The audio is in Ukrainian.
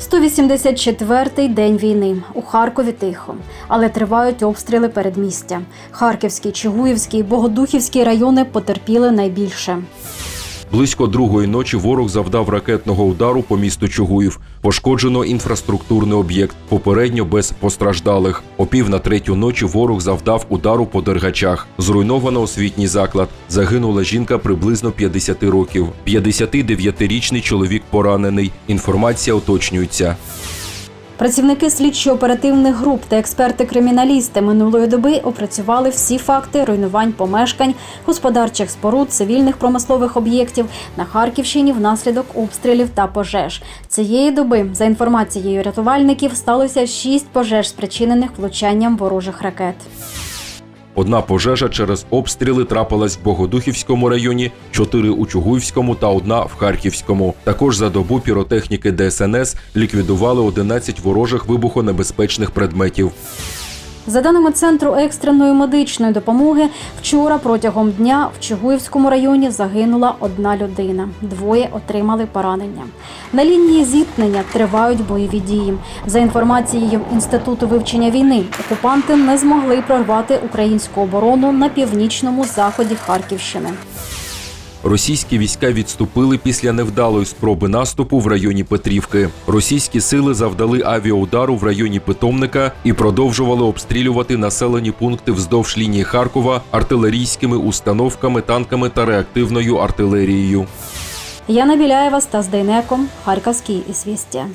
184-й день війни. У Харкові тихо, але тривають обстріли передмістя. Харківський, Чигуївський, Богодухівський райони потерпіли найбільше. Близько другої ночі ворог завдав ракетного удару по місту Чугуїв. Пошкоджено інфраструктурний об'єкт, попередньо без постраждалих. О пів на третю ночі ворог завдав удару по дергачах. Зруйновано освітній заклад. Загинула жінка приблизно 50 років. 59-річний чоловік поранений. Інформація уточнюється. Працівники слідчо-оперативних груп та експерти-криміналісти минулої доби опрацювали всі факти руйнувань помешкань, господарчих споруд, цивільних промислових об'єктів на Харківщині внаслідок обстрілів та пожеж. Цієї доби, за інформацією рятувальників, сталося шість пожеж, спричинених влучанням ворожих ракет. Одна пожежа через обстріли трапилась в Богодухівському районі, чотири у Чугуївському та одна в Харківському. Також за добу піротехніки ДСНС ліквідували 11 ворожих вибухонебезпечних предметів. За даними центру екстреної медичної допомоги, вчора протягом дня в Чугуївському районі загинула одна людина. Двоє отримали поранення. На лінії зіткнення тривають бойові дії. За інформацією інституту вивчення війни, окупанти не змогли прорвати українську оборону на північному заході Харківщини. Російські війська відступили після невдалої спроби наступу в районі Петрівки. Російські сили завдали авіаудару в районі Питомника і продовжували обстрілювати населені пункти вздовж лінії Харкова артилерійськими установками, танками та реактивною артилерією. Яна Біляєва, Стас Дейнеко, Харківські ізвістя.